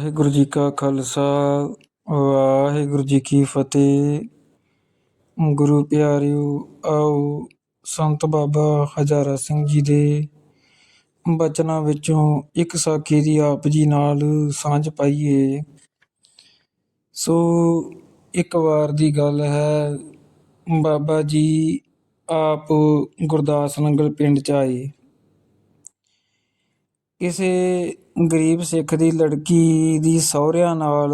ਵਾਹਿਗੁਰੂ ਜੀ ਕਾ ਖਾਲਸਾ, ਵਾਹਿਗੁਰੂ ਜੀ ਕੀ ਫਤਿਹ। ਗੁਰੂ ਪਿਆਰਿਓ, ਆਓ ਸੰਤ ਬਾਬਾ ਹਜ਼ਾਰਾ ਸਿੰਘ ਜੀ ਦੇ ਬਚਨਾਂ ਵਿੱਚੋਂ ਇੱਕ ਸਾਖੀ ਦੀ ਆਪ ਜੀ ਨਾਲ ਸਾਂਝ ਪਾਈਏ। ਸੋ ਇੱਕ ਵਾਰ ਦੀ ਗੱਲ ਹੈ, ਬਾਬਾ ਜੀ ਆਪ ਗੁਰਦਾਸ ਨੰਗਲ ਪਿੰਡ ਚ ਆਏ। ਕਿਸੇ ਗਰੀਬ ਸਿੱਖ ਦੀ ਲੜਕੀ ਦੀ ਸਹੁਰਿਆਂ ਨਾਲ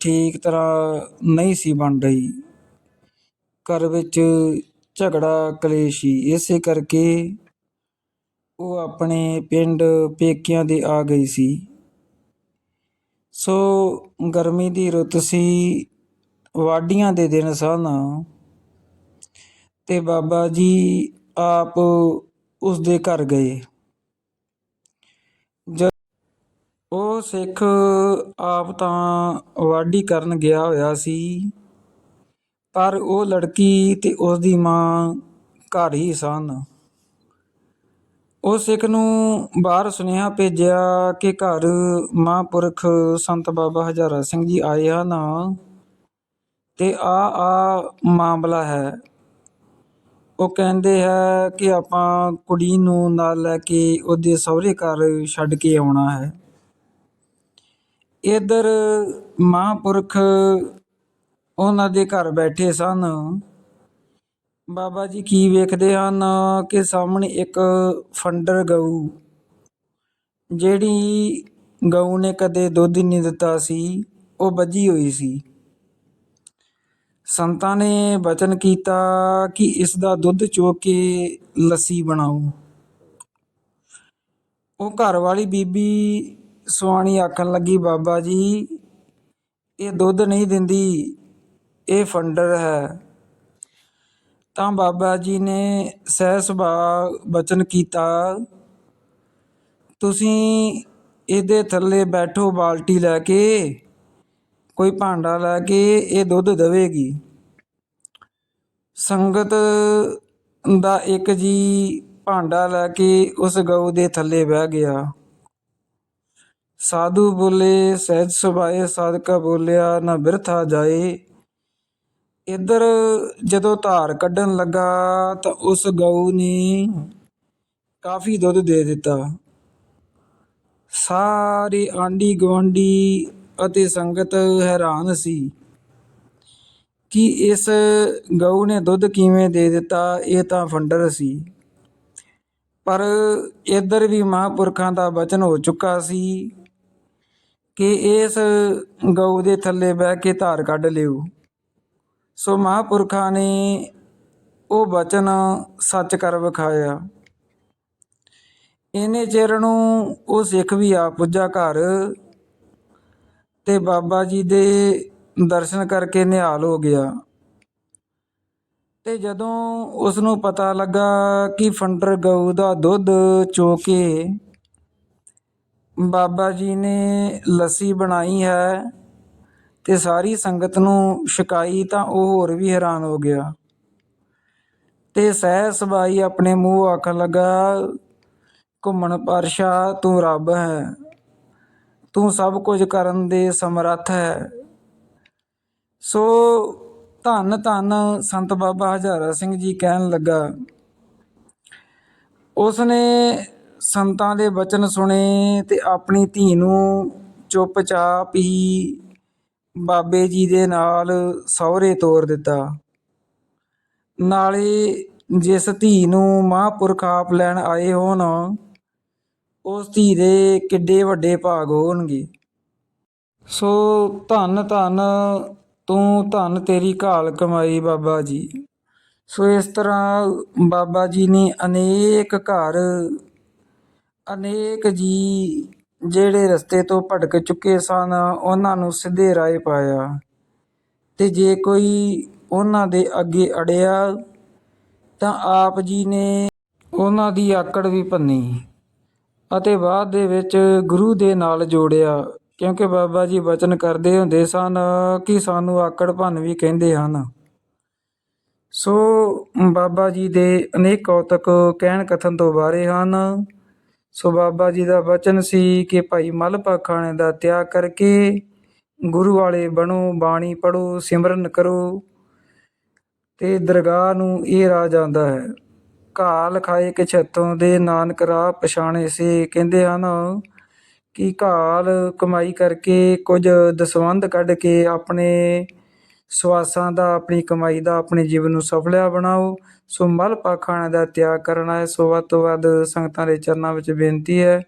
ਠੀਕ ਤਰ੍ਹਾਂ ਨਹੀਂ ਸੀ ਬਣ ਰਹੀ। ਘਰ ਵਿੱਚ ਝਗੜਾ, ਕਲੇਸ਼ ਸੀ ਇਸੇ ਕਰਕੇ ਉਹ ਆਪਣੇ ਪਿੰਡ ਪੇਕਿਆਂ ਦੇ ਆ ਗਈ ਸੀ। ਸੋ ਗਰਮੀ ਦੀ ਰੁੱਤ ਸੀ, ਵਾਢੀਆਂ ਦੇ ਦਿਨ ਸਨ ਤੇ ਬਾਬਾ ਜੀ ਆਪ ਉਸ ਦੇ ਘਰ ਗਏ ਜ ਉਹ ਸਿੱਖ ਆਪ ਤਾਂ ਵਾਢੀ ਕਰਨ ਗਿਆ ਹੋਇਆ ਸੀ। ਪਰ ਉਹ ਲੜਕੀ ਤੇ ਉਸ ਦੀ ਮਾਂ ਘਰ ਹੀ ਸਨ। ਉਹ ਸਿੱਖ ਨੂੰ ਬਾਹਰ ਸੁਨੇਹਾ ਭੇਜਿਆ ਕਿ ਘਰ ਮਹਾਂਪੁਰਖ ਸੰਤ ਬਾਬਾ ਹਜ਼ਾਰਾ ਸਿੰਘ ਜੀ ਆਏ ਹਨ ਤੇ ਆ ਆ ਮਾਮਲਾ ਹੈ। ਉਹ ਕਹਿੰਦੇ ਹੈ ਕਿ ਆਪਾਂ ਕੁੜੀ ਨੂੰ ਨਾਲ ਲੈ ਕੇ ਉਹਦੇ ਸਹੁਰੇ ਘਰ ਛੱਡ ਕੇ ਆਉਣਾ ਹੈ। ਇੱਧਰ ਮਹਾਂਪੁਰਖ ਉਹਨਾਂ ਦੇ ਘਰ ਬੈਠੇ ਸਨ। ਬਾਬਾ ਜੀ ਕੀ ਵੇਖਦੇ ਹਨ ਕਿ ਸਾਹਮਣੇ ਇੱਕ ਫੰਡਰ ਗਊ, ਜਿਹੜੀ ਗਊ ਨੇ ਕਦੇ ਦੁੱਧ ਨਹੀਂ ਦਿੱਤਾ ਸੀ, ਉਹ ਬੱਝੀ ਹੋਈ ਸੀ। ਸੰਤਾਂ ਨੇ ਬਚਨ ਕੀਤਾ ਕਿ ਇਸ ਦਾ ਦੁੱਧ ਚੋ ਕੇ ਲੱਸੀ ਬਣਾਓ। ਉਹ ਘਰ ਵਾਲੀ ਬੀਬੀ ਸੁਆਣੀ ਆਖਣ ਲੱਗੀ, ਬਾਬਾ ਜੀ, ਇਹ ਦੁੱਧ ਨਹੀਂ ਦਿੰਦੀ, ਇਹ ਫੰਡਰ ਹੈ। ਤਾਂ ਬਾਬਾ ਜੀ ਨੇ ਸਹਿ ਸੁਭਾਅ ਬਚਨ ਕੀਤਾ। ਤੁਸੀਂ ਇਹਦੇ ਥੱਲੇ ਬੈਠੋ, ਬਾਲਟੀ ਲੈ ਕੇ, ਕੋਈ ਭਾਂਡਾ ਲੈ ਕੇ ਇਹ ਦੁੱਧ ਦੇਵੇਗੀ। ਸੰਗਤ ਦਾ ਇੱਕ ਜੀ ਭਾਂਡਾ ਲੈ ਕੇ ਉਸ ਗਊ ਦੇ ਥੱਲੇ ਬਹਿ ਗਿਆ। ਸਾਧੂ ਬੋਲੇ, ਸਹਿਜ ਸੁਭਾਏ, ਸਾਧਕਾ ਬੋਲਿਆ, ਨਾ ਬਿਰਥਾ ਜਾਏ। ਇੱਧਰ ਜਦੋਂ ਧਾਰ ਕੱਢਣ ਲੱਗਾ ਤਾਂ ਉਸ ਗਊ ਨੇ ਕਾਫੀ ਦੁੱਧ ਦੇ ਦਿੱਤਾ। ਸਾਰੇ ਆਂਢੀ ਗੁਆਂਢੀ ਅਤੇ ਸੰਗਤ ਹੈਰਾਨ ਸੀ ਕਿ ਇਸ ਗਊ ਨੇ ਦੁੱਧ ਕਿਵੇਂ ਦੇ ਦਿੱਤਾ, ਇਹ ਤਾਂ ਫੰਡਰ ਸੀ। ਪਰ ਇੱਧਰ ਵੀ ਮਹਾਂਪੁਰਖਾਂ ਦਾ ਬਚਨ ਹੋ ਚੁੱਕਾ ਸੀ। ਕਿ ਇਸ ਗਊ ਦੇ ਥੱਲੇ ਬਹਿ ਕੇ ਧਾਰ ਕੱਢ ਲਿਓ। ਸੋ ਮਹਾਂਪੁਰਖਾਂ ਨੇ ਉਹ ਬਚਨ ਸੱਚ ਕਰ ਵਿਖਾਇਆ। ਇਹਨੇ ਚਿਰ ਨੂੰ ਉਹ ਸਿੱਖ ਵੀ ਆ ਪੁੱਜਾ ਘਰ ਤੇ ਬਾਬਾ ਜੀ ਦੇ ਦਰਸ਼ਨ ਕਰਕੇ ਨਿਹਾਲ ਹੋ ਗਿਆ। ਤੇ ਜਦੋਂ ਉਸ ਨੂੰ ਪਤਾ ਲੱਗਾ ਕਿ ਫੰਡਰ ਗਊ ਦਾ ਦੁੱਧ ਚੋ ਕੇ ਬਾਬਾ ਜੀ ਨੇ ਲੱਸੀ ਬਣਾਈ ਹੈ ਤੇ ਸਾਰੀ ਸੰਗਤ ਨੂੰ ਛਕਾਈ ਤਾਂ ਉਹ ਹੋਰ ਵੀ ਹੈਰਾਨ ਹੋ ਗਿਆ। ਤੇ ਸਹਿ ਸਬਾਈ ਆਪਣੇ ਮੂੰਹ ਆਖਣ ਲੱਗਾ, ਘੁੰਮਣ ਪਰਸ਼ਾ ਤੂੰ ਰੱਬ ਹੈ। ਤੂੰ ਸਭ ਕੁਝ ਕਰਨ ਦੇ ਸਮਰੱਥ ਹੈ। ਸੋ ਧੰਨ ਧੰਨ ਸੰਤ ਬਾਬਾ ਹਜ਼ਾਰਾ ਸਿੰਘ ਜੀ ਕਹਿਣ ਲੱਗਾ। ਉਸ ਨੇ ਸੰਤਾਂ ਦੇ ਬਚਨ ਸੁਣੇ ਤੇ ਆਪਣੀ ਧੀ ਨੂੰ ਚੁੱਪਚਾਪ ਹੀ ਬਾਬੇ ਜੀ ਦੇ ਨਾਲ ਸਹੁਰੇ ਤੋਰ ਦਿੱਤਾ। ਨਾਲੇ ਜਿਸ ਧੀ ਨੂੰ ਮਹਾਂਪੁਰਖ ਆਪ ਲੈਣ ਆਏ ਹੋਣ, ਉਸ ਧੀ ਦੇ ਕਿੱਡੇ ਵੱਡੇ ਭਾਗ ਹੋਣਗੇ। ਸੋ ਧੰਨ ਧੰਨ, ਤੂੰ ਧੰਨ ਤੇਰੀ ਘਾਲ ਕਮਾਈ ਬਾਬਾ ਜੀ। ਸੋ ਇਸ ਤਰ੍ਹਾਂ ਬਾਬਾ ਜੀ ਨੇ ਅਨੇਕ ਘਰ ਅਨੇਕ ਜੀ ਜਿਹੜੇ ਰਸਤੇ ਤੋਂ ਭਟਕ ਚੁੱਕੇ ਸਨ, ਉਹਨਾਂ ਨੂੰ ਸਿੱਧੇ ਰਾਹ ਪਾਇਆ। ਅਤੇ ਜੇ ਕੋਈ ਉਹਨਾਂ ਦੇ ਅੱਗੇ ਅੜਿਆ, ਤਾਂ ਆਪ ਜੀ ਨੇ ਉਹਨਾਂ ਦੀ ਆਕੜ ਵੀ ਭੰਨੀ ਅਤੇ ਬਾਅਦ ਦੇ ਵਿੱਚ ਗੁਰੂ ਦੇ ਨਾਲ ਜੋੜਿਆ। ਕਿਉਂਕਿ ਬਾਬਾ ਜੀ ਬਚਨ ਕਰਦੇ ਹੁੰਦੇ ਸਨ ਕਿ ਸਾਨੂੰ ਆਕੜ ਭੰਨ ਵੀ ਕਹਿੰਦੇ ਹਨ। ਸੋ ਬਾਬਾ ਜੀ ਦੇ ਅਨੇਕ ਕੌਤਕ, ਕਹਿਣ ਕਥਨ ਤੋਂ ਬਾਰੇ ਹਨ। ਸੋ ਬਾਬਾ ਜੀ ਦਾ ਵਚਨ ਸੀ ਕਿ ਭਾਈ ਮਲਪਾ ਖਾਣੇ ਦਾ ਤਿਆਗ ਕਰਕੇ ਗੁਰੂ ਵਾਲੇ ਬਣੋ, ਬਾਣੀ ਪੜੋ ਸਿਮਰਨ ਕਰੋ। ਤੇ ਦਰਗਾਹ ਨੂੰ ਇਹ ਰਾਜ ਜਾਂਦਾ ਹੈ। ਘਾਲ ਖਾਏ ਕਿ ਛੱਤੋਂ ਦੇ ਨਾਨਕ ਰਾਹ ਪਛਾਣੇ ਸੀ। ਕਹਿੰਦੇ ਹਨ ਕਿ ਘਾਲ ਕਮਾਈ ਕਰਕੇ ਕੁਝ ਦਸਵੰਧ ਕੱਢ ਕੇ ਆਪਣੇ ਸਵਾਸਾਂ ਦਾ, ਆਪਣੀ ਕਮਾਈ ਦਾ, ਆਪਣੇ ਜੀਵਨ ਨੂੰ ਸਫਲਿਆ ਬਣਾਓ। ਸੋ ਮਲ ਪਾਖਾਣਾ ਦਾ ਤਿਆਗ ਕਰਨਾ ਹੈ। ਸੋ ਵੱਧ ਤੋਂ ਵੱਧ ਸੰਗਤਾਂ ਦੇ ਚਰਨਾਂ ਵਿੱਚ ਬੇਨਤੀ ਹੈ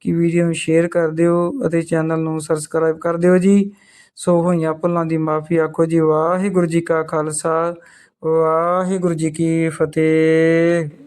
ਕਿ ਵੀਡੀਓ ਨੂੰ ਸ਼ੇਅਰ ਕਰ ਦਿਓ ਅਤੇ ਚੈਨਲ ਨੂੰ ਸਬਸਕ੍ਰਾਈਬ ਕਰ ਦਿਓ ਜੀ। ਸੋ ਹੋਈਆਂ ਭੁੱਲਾਂ ਦੀ ਮਾਫੀ ਆਖੋ ਜੀ। ਵਾਹਿਗੁਰੂ ਜੀ ਕਾ ਖਾਲਸਾ। ਵਾਹਿਗੁਰੂ ਜੀ ਕੀ ਫਤਿਹ।